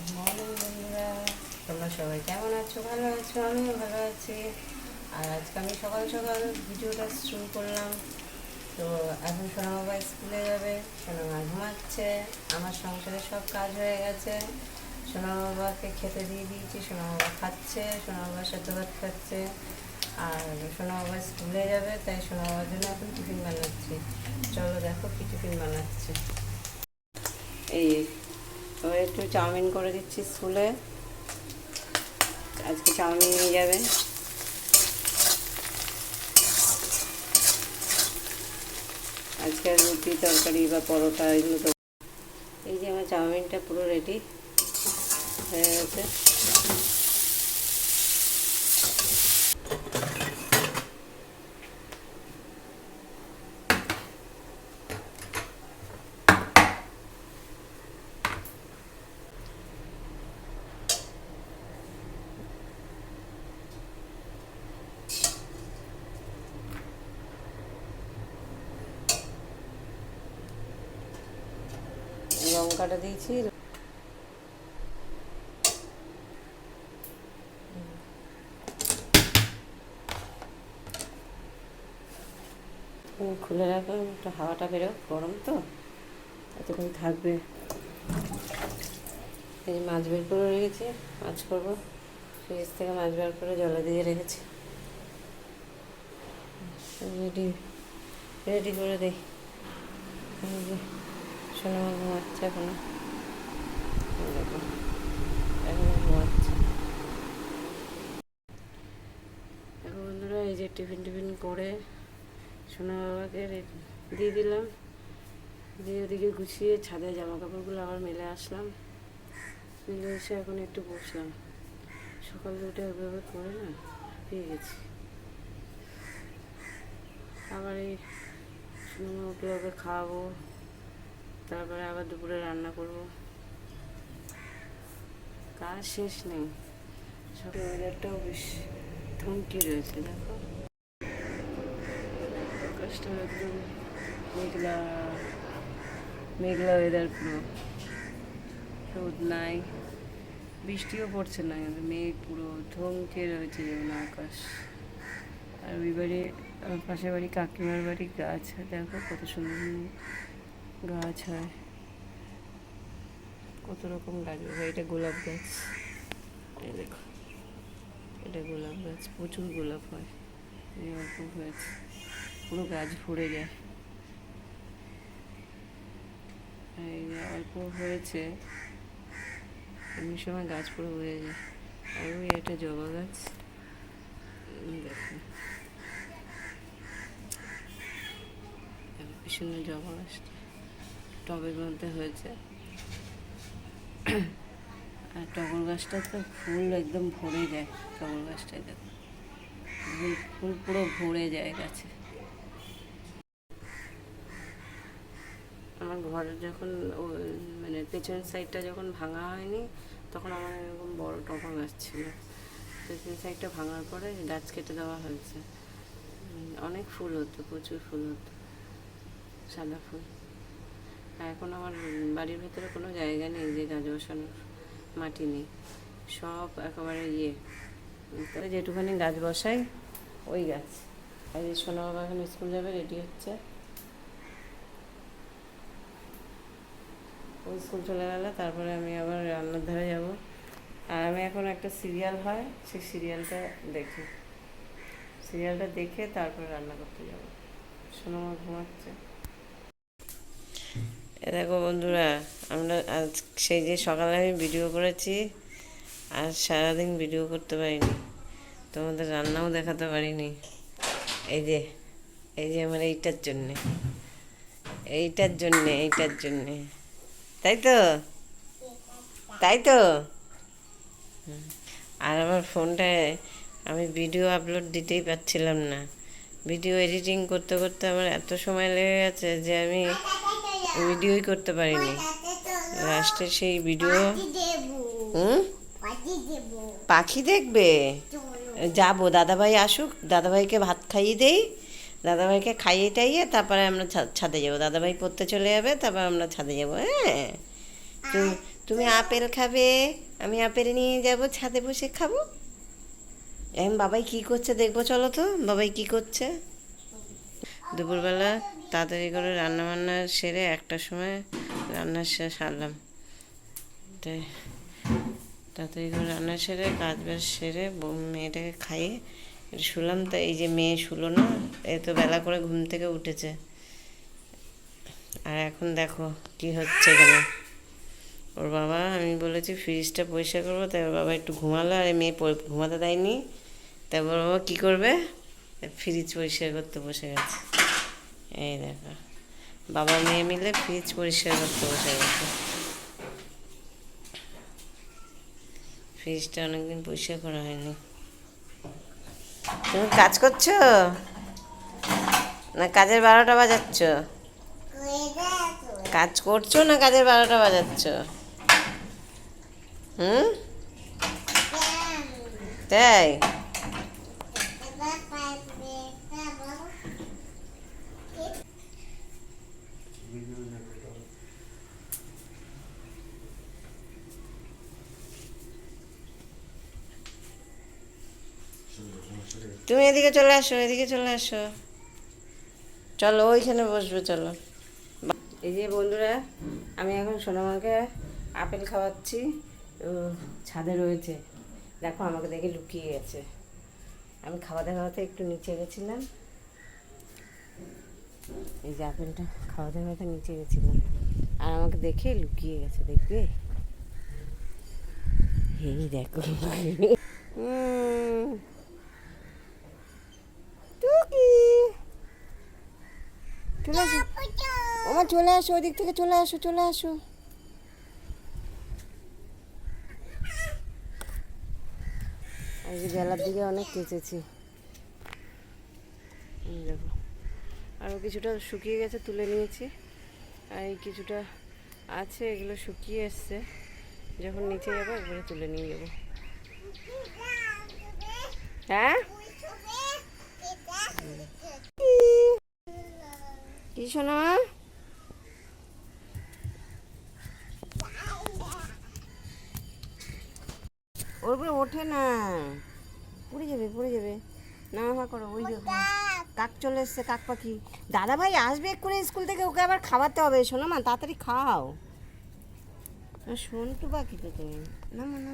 Good morning, তোমরা সবাই কেমন আছো? ভালো আছো? আমিও ভালো আছি। আর আজকে আমি সকাল সকাল ভিডিওটা শুরু করলাম। তো এখন সোনা বাবা স্কুলে যাবে সোনা মা ঘুমাচ্ছে, আমার সংসারে সব কাজ হয়ে গেছে। সোনা বাবাকে খেতে দিয়ে দিয়েছি সোনা বাবা খাচ্ছে সোনা বাবা সেদ্ধ ভাত খাচ্ছে। আর সোনা বাবা স্কুলে যাবে, তাই সোনা বাবার জন্য এখন টিফিন বানাচ্ছি। চলো দেখো কি টিফিন বানাচ্ছে। এই এবার একটু চাউমিন করে দিচ্ছি স্কুলে। আজকে চাউমিন নিয়ে যাবে। আজকে রুটি তরকারি বা পরোটা এগুলো তো এই যে আমার চাউমিনটা পুরো রেডি হয়ে গেছে। লঙ্কাটা দিয়েছি। খুলে রাখো, একটু হাওয়াটা বেরো গরম তো। এতক্ষণ থাকবে। এই মাছ বের করে রেখেছি, মাছ করব। ফ্রিজ থেকে মাছ বের করে জলে দিয়ে রেখেছি। রেডি রেডি করে দিই সোনা ঘুমাচ্ছে এখনও এখনও। দেখো বন্ধুরা, এই যে টিফিন টিফিন করে সোনা বাবাকে দিয়ে দিলাম। দিয়ে ওদিকে গুছিয়ে ছাদে জামা কাপড়গুলো আবার মেলে আসলাম। মেলে এসে এখন একটু বসলাম। সকাল উঠে ওইভাবে করে না পেয়ে গেছি। আবার এই সোনা ওকে খাওয়াবো। তারপরে আবার দুপুরে রান্না করব। কাজ শেষ নেই। সব ওয়েদারটাও বেশ থমকি রয়েছে, দেখো। আকাশটা একদম মেঘলা মেঘলা ওয়েদার পুরো। রোদ নাই, বৃষ্টিও পড়ছে না, কিন্তু মেঘ পুরো থমকে রয়েছে যেমন আকাশ। আর ওই বাড়ি পাশের বাড়ি কাকিমার বাড়ি, গাছ, দেখো কত সুন্দর। গাছ হয়। কত রকম গাছ হয়। এটা গোলাপ গাছ। এই দেখো। এটা গোলাপ গাছ। প্রচুর গোলাপ হয়। এই অল্প হয়েছে। পুরো গাছ ভরে যায়। এই অল্প হয়েছে। এমনি সময় গাছ পুরো ভরে যায়। আর ওই একটা জবা গাছ। উম, দেখো। দেখো জবা গাছটা। টবের মধ্যে হয়েছে। আর টগর গাছটা তো ফুল একদম ভরে যায়, টগর গাছটায় দেখো। ফুল পুরো ভরে যায় গাছে। আমার ঘরের যখন মানে পেছনের সাইডটা যখন ভাঙা হয়নি, তখন আমার এরকম বড় টগর গাছ ছিল। পেছনের সাইডটা ভাঙার পরে গাছ কেটে দেওয়া হয়েছে। অনেক ফুল হতো, প্রচুর ফুল হতো। সাদা ফুল। এখন আমার বাড়ির ভেতরে কোনো জায়গা নেই যে গাছ বসানোর মাটি নেই। সব একেবারে ইয়ে। তাহলে যেটুখানি গাছ বসাই, ওই গাছ। আর এই সোনা বাবা এখন স্কুল যাবে, রেডি হচ্ছে। ও স্কুল চলে গেলে, তারপরে আমি আবার রান্নার ধারে যাব। আর আমি এখন একটা সিরিয়াল হয়, সেই সিরিয়ালটা দেখি। সিরিয়ালটা দেখে তারপরে রান্না করতে যাব। সোনামা ঘুমাচ্ছে। দেখো বন্ধুরা, আমরা আজ সেই যে সকালে আমি ভিডিও করেছি, আর সারাদিন ভিডিও করতে পারিনি। তোমাদের রান্নাও দেখাতে পারিনি। এই যে এই যে আমার এইটার জন্যে এইটার জন্যে এইটার জন্যে। তাই তো? তাই তো? আর আমার ফোনটায় আমি ভিডিও আপলোড দিতেই পারছিলাম না। ভিডিও এডিটিং করতে করতে আমার এত সময় লেগে গেছে যে আমি ভিডিওই করতে পারিনি। লাস্টে সেই ভিডিও হুম? পাখি দেখবে? যাব, দাদাভাই আসুক, দাদাভাইকে ভাত খাইয়ে দেই, দাদাভাইকে খাইয়ে টাইয়ে তারপরে আমরা ছাদে যাব। দাদাভাই পড়তে চলে যাবে, তারপর আমরা ছাদে যাব হ্যাঁ? তুমি তুমি আপেল খাবে, আমি আপেল নিয়ে যাব, ছাদে বসে খাব। এম, বাবাই কি করছে দেখব, চলো তো। বাবাই কি করছে? দুপুরবেলা তাড়াতাড়ি করে রান্না বান্না সেরে একটার সময় রান্না সে- সারলাম। তাই তাড়াতাড়ি করে রান্না সেরে, কাজ বাজ সেরে মেয়েটাকে খাইয়ে শুলাম। তা এই যে মেয়ে শুলো না, এ তো বেলা করে ঘুম থেকে উঠেছে। আর এখন দেখো কি হচ্ছে এখানে। ওর বাবা, আমি বলেছি ফ্রিজটা পরিষ্কার করব, তাই ওর বাবা একটু ঘুমালো, আর মেয়ে ঘুমাতে দেয়নি। তাই ওর বাবা কী করবে? ফ্রিজ পরিষ্কার করতে বসে গেছে। এই দেখো। বাবা মেয়ে মিলে ফ্রিজ পরিষ্কার করতে বসে গেছে। ফ্রিজটা অনেকদিন পরিষ্কার করা হয়নি। তুমি কাজ করছ? না কাজের বারোটা বাজাচ্ছ? কাজ করছ না কাজের বারোটা বাজাচ্ছ? হুম? তাই? তুমি এদিকে চলে আসো, এদিকে চলে আসো। চলো, ওইখানে বসবে, চলো। এই যে বন্ধুরা, আমি এখন সোনামাকে আপেল খাওয়াচ্ছি। ছাদে রয়েছে। দেখো, আমাকে দেখে লুকিয়ে গেছে। আমি খাওয়াতে খাওয়াতে একটু নিচে গেছিলাম। এই যে আপেলটা খাওয়াতে খাওয়াতে নিচে গেছিলাম। আর আমাকে দেখে লুকিয়ে গেছে, দেখবে? এই দেখো। হুম টুকি চলে আসো। আমার চলে আসো ওই দিক থেকে চলে আসো চলে আসো। আজকে বেলার দিকে অনেক কেচেছি। দেখো। আরও কিছুটা শুকিয়ে গেছে, তুলে নিয়েছি। আর এই কিছুটা আছে, এগুলো শুকিয়ে এসছে। যখন নিচে যাব একবারে তুলে নিয়ে যাব। হ্যাঁ? কি শোনা ওর উপরে ওঠে না। পড়ে যাবে পড়ে যাবে। না করো, ওই কাক চলে এসছে, কাক পাখি। দাদা ভাই আসবে এক্ষুনি স্কুল থেকে, ওকে আবার খাওয়াতে হবে। শোনো মা তাড়াতাড়ি খাও। শোনটু পাখি তো তুমি না মা না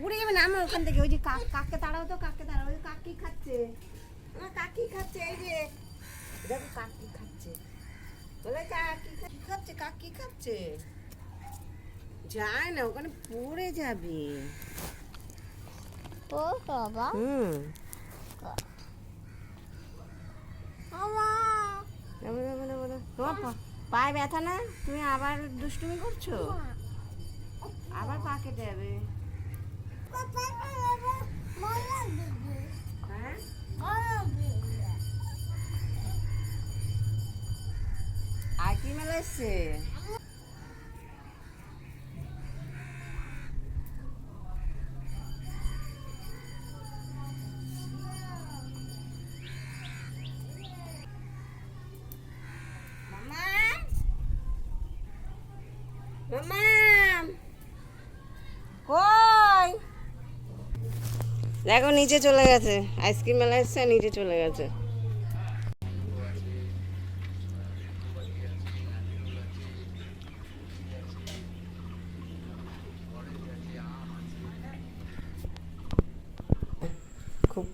পড়ে যাবে না আমার ওখান থেকে। ওই যে কাক, কাককে তাড়াও তো, কাককে তাড়াও। ওই কাক কি খাচ্ছে? কাক খাচ্ছে? এই যে। দেখো কাক খাচ্ছে। বলে কাক কি খাচ্ছে কাক কি খাচ্ছে? যায় না ওখানে পড়ে যাবে। ও বাবা। হুম। যাব, যাব, যাব, যাব। তোমার পায়ে ব্যথা না? তুমি আবার দুষ্টুমি করছ? আবার পা কেটে মেলা দেখো নিচে চলে গেছে। আইসক্রিম মেলা এসছে নিচে চলে গেছে।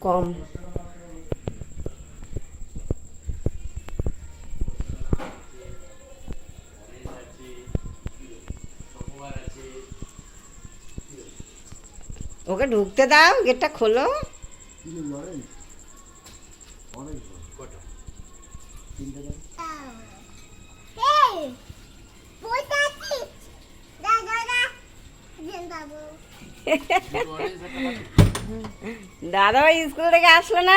কম। ওকে ঢুকতে দাও গেটটা খোলো। দাদাভাই স্কুল থেকে আসলো না?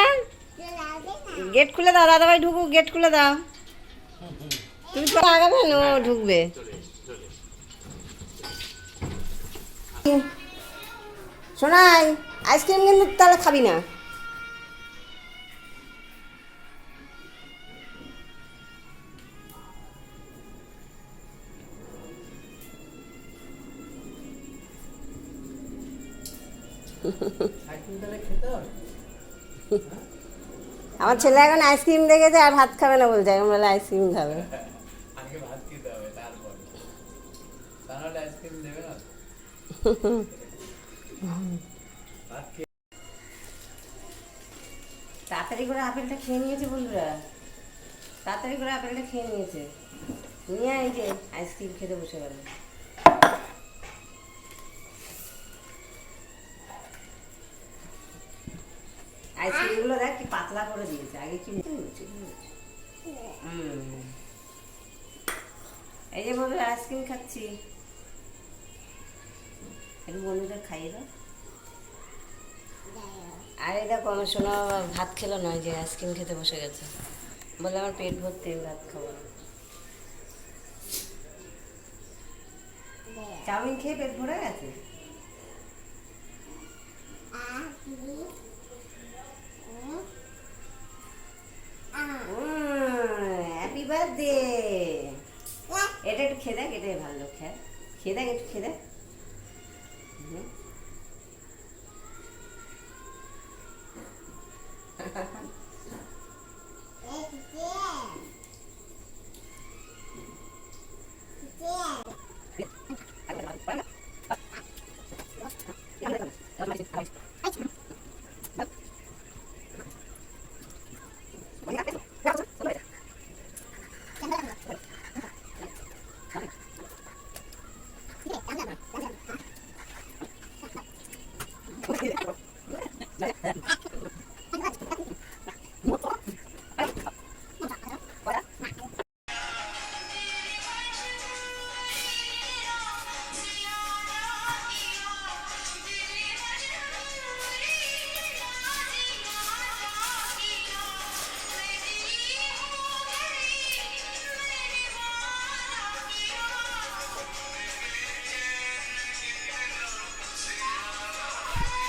গেট খুলে দাও, দাদাভাই ঢুকুক, গেট খুলে দাও। তুমি তো আগাবে না ও ঢুকবে। শোনাই, আইসক্রিম কিন্তু তাহলে খাবি না। আমার ছেলে এখন আইসক্রিম দেখেছে আর ভাত খাবে না বলছে এখন বলে আইসক্রিম খাবে। আগে ভাত খেতে হবে তারপরে। তাহলে আইসক্রিম দেবে না ভাত খেয়ে তাড়াতাড়ি করে আপেলটা খেয়ে নিয়েছে বন্ধুরা। তাড়াতাড়ি করে আপেলটা খেয়ে নিয়েছে। নিয়ে এই যে আইসক্রিম খেতে বসে গেল। দেখ কি পাতলা করে দিয়েছে, আগে কি। এই যে বন্ধুরা, আইসক্রিম খাচ্ছি। একটু বন্ধুদের খাইয়ে দাও। আর এটা কম শোনো ভাত খেলো নয় যে আইসক্রিম খেতে বসে গেছে। বলে আমার পেট ভর্তি ভাত খাব চাউমিন খেয়ে পেট ভরে গেছে? হ্যাপি বার্থডে এটা একটু খেয়ে দেখ এটাই ভালো খেয়ে খেয়ে দেখ একটু খেয়ে দেখ। হুম।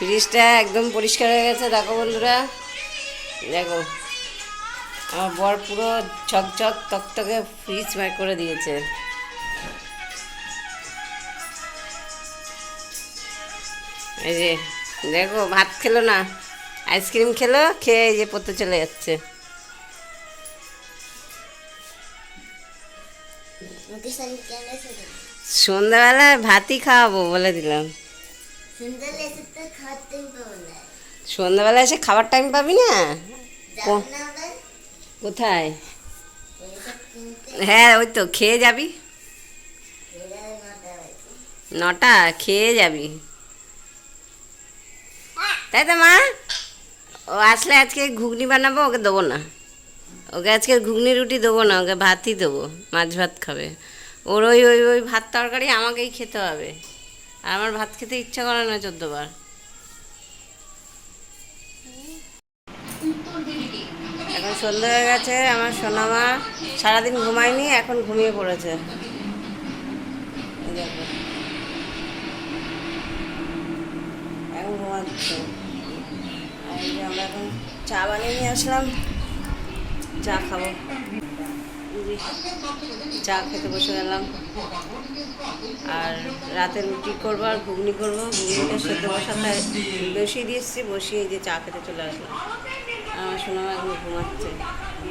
ফ্রিজটা একদম পরিষ্কার হয়ে গেছে। দেখো বন্ধুরা দেখো। আমার বর পুরো চকচক তকতকে ফ্রিজ বের করে দিয়েছে। এই যে দেখো ভাত খেলো না আইসক্রিম খেলো খেয়ে এই যে পড়তে চলে যাচ্ছে। সন্ধ্যাবেলায় ভাতই খাওয়াবো বলে দিলাম। সন্ধ্যাবেলায় এসে খাবার টাইম পাবি না। কোথায়? হ্যাঁ ওই তো খেয়ে যাবি। নটা নটা খেয়ে যাবি। তাই তো মা ও আসলে আজকে ঘুগনি বানাবো ওকে দেবো না। ওকে আজকে ঘুগনি রুটি দেবো না ওকে ভাতই দেবো মাছ ভাত খাবে। ওর ওই ওই ওই ভাত তরকারি আমাকেই খেতে হবে। আর আমার ভাত খেতে ইচ্ছা করে না চোদ্দবার। এখন সন্ধ্যা হয়ে গেছে আমার সোনামা সারাদিন ঘুমায়নি এখন ঘুমিয়ে পড়েছে। এখন ঘুমাচ্ছে। আমরা এখন চা বানিয়ে নিয়ে আসলাম চা খাব। যে চা খেতে বসে গেলাম। আর রাতে রুটি করব আর ঘুগনি করব। ঘুগনিটা সেদ্ধ বসাতে বসিয়ে দিয়ে এসেছি বসিয়ে যে চা খেতে চলে আসলাম। আমার শোনা এখন ঘুমাচ্ছে।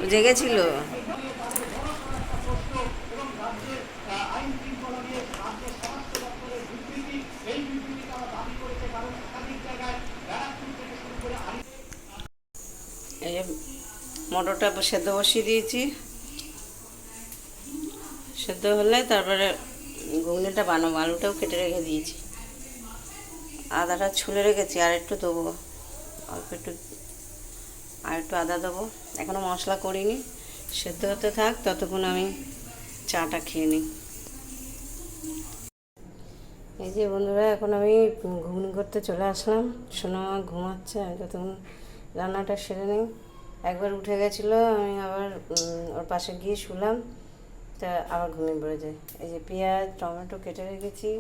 ও জেগেছিল? মটরটা সেদ্ধ বসিয়ে দিয়েছি। সেদ্ধ হলে তারপরে ঘুগনিটা বানাবো, আলুটাও কেটে রেখে দিয়েছি। আদাটা ছুলে রেখেছি, আর একটু দেবো। অল্প একটু, আর একটু আদা দেবো। এখনও মশলা করিনি। সেদ্ধ হতে থাক, ততক্ষণ আমি চাটা খেয়ে নিই। এই যে বন্ধুরা, এখন আমি ঘুগনি করতে চলে আসলাম। সোনা ঘুমাচ্ছে, আমি ততক্ষণ রান্নাটা সেরে নিই। একবার উঠে গেছিল, আমি আবার ওর পাশে গিয়ে শুলাম। তা আবার ঘুমিয়ে পড়ে যায় এই যে পেঁয়াজ, টমেটো কেটে রেখেছি,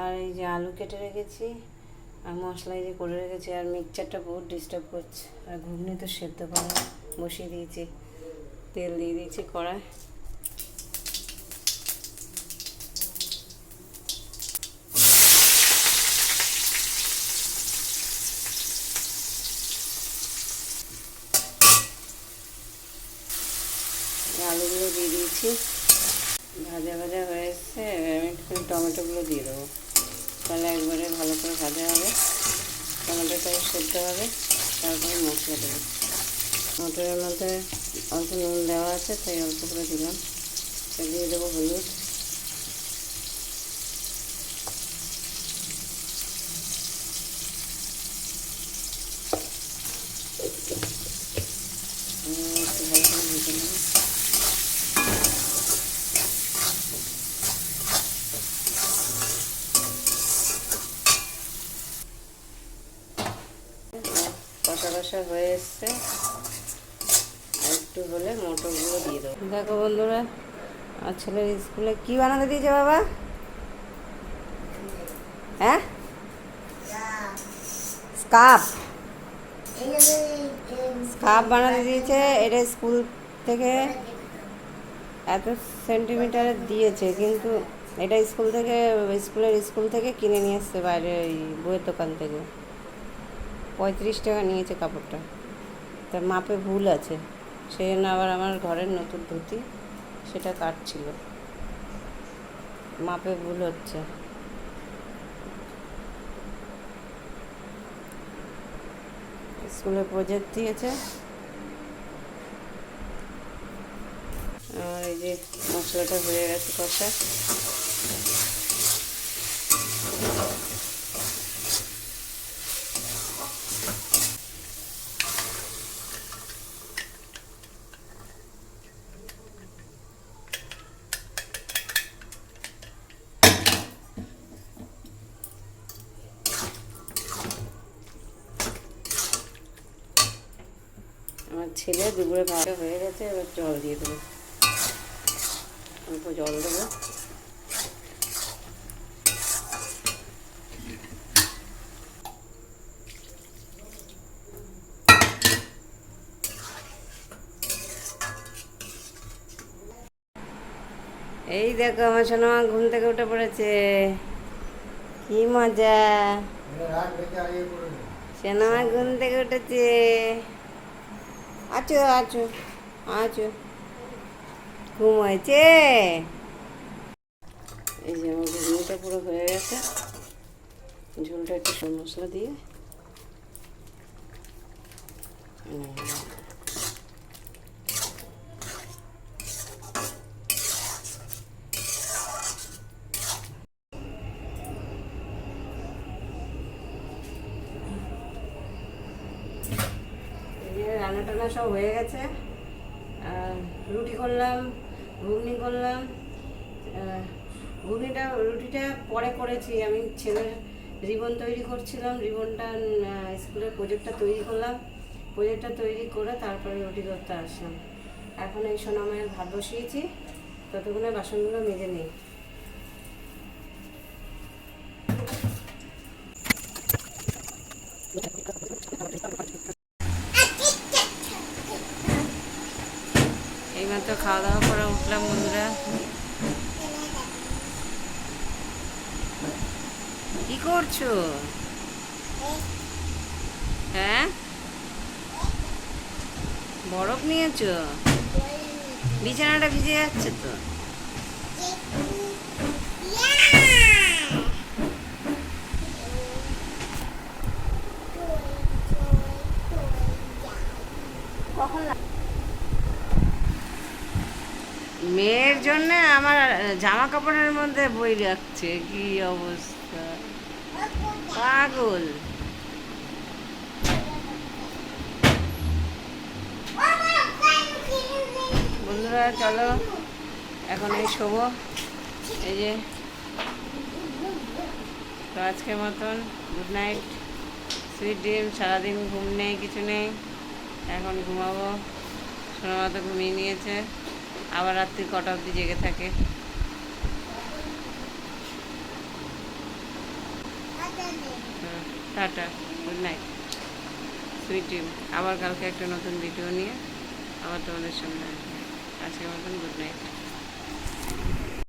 আর এই যে আলু কেটে রেখেছি, আর মশলা এই যে করে রেখেছি, আর মিক্সচারটা বহুত ডিস্টার্ব করছে। আর ঘুগনি তো সেদ্ধ করা বসিয়ে দিয়েছি, তেল দিয়ে দিয়েছি কড়ায় দিচ্ছি ভাজা ভাজা হয়ে এসছে এবার আমি একটু টমেটোগুলো দিয়ে দেবো। তাহলে একবারে ভালো করে ভাজা হবে। টমেটোটা সেদ্ধ হবে। তারপরে মশলা দেবো। মটরের মধ্যে অল্প নুন দেওয়া আছে, তাই অল্প করে দিলাম। দিয়ে দেবো হলুদ। ভালো করে ভেজে কষা হয়ে এসছে একটু হলে মটরগুলো দিয়ে দেবো। দেখো বন্ধুরা আর ছেলের স্কুলে কি বানাতে দিয়েছে বাবা? হ্যাঁ? স্কার্ফ। বানাতে দিয়েছে, এটা স্কুল থেকে এত সেন্টিমিটারের দিয়েছে, কিন্তু এটা স্কুল থেকে, স্কুলের স্কুল থেকে কিনে নিয়ে এসছে বাইরে ওই বইয়ের দোকান থেকে। পঁয়ত্রিশ টাকা নিয়েছে কাপড়টা। তার মাপে ভুল আছে। সেই জন্য আবার আমার ঘরের নতুন ধুতি, সেটা কাটছিল। মাপে ভুল হচ্ছে। স্কুলে প্রজেক্ট দিয়েছে। আর এই যে মশলাটা হয়ে গেছে কষা আমার ছেলে, দুপুরে ভাত হয়ে গেছে, এবার জল দিয়ে দেবো। অল্প জল দেবো। এই দেখো, আমার সোনামা ঘুম থেকে উঠে পড়েছে। কি মজা। সোনামা ঘুম থেকে উঠেছে। আছো আছো আছো ঘুম হয়েছে এই যে আমার ঘুগনিটা পুরো হয়ে গেছে। ঝোলটা একটু মশলা দিয়ে। রান্না টান্না সব হয়ে গেছে। রুটি করলাম, ঘুগনি করলাম। ঘুগনিটা, রুটিটা পরে করেছি। আমি ছেলের রিবন তৈরি করছিলাম। রিবনটা স্কুলের প্রজেক্টটা তৈরি করলাম। প্রজেক্টটা তৈরি করে তারপরে রুটি করতে আসলাম। এখন এই সোনামায়ের ভাত বসিয়েছি। ততক্ষণে বাসনগুলো মেজে নিই। এইমাত্র খাওয়া দাওয়া করে উঠলাম বন্ধুরা। কি করছ? হ্যাঁ? বরফ নিয়েছো? বিছানাটা ভিজে যাচ্ছে তো? জন্য আমার জামা কাপড়ের মধ্যে বই রাখছে। কি অবস্থা? পাগল। বন্ধুরা, চলো, এখন এই শোবো। এই যে, তো আজকের মতন গুড নাইট সুইট ড্রিম সারাদিন ঘুম নেই, কিছু নেই। এখন ঘুমাবো। সোনামা তো ঘুমিয়ে নিয়েছে। আবার রাত্রি কটা অবধি জেগে থাকে। টাটা গুড নাইট সুইট আবার কালকে একটা নতুন ভিডিও নিয়ে আবার তোমাদের সামনে আসবে। মতন গুড নাইট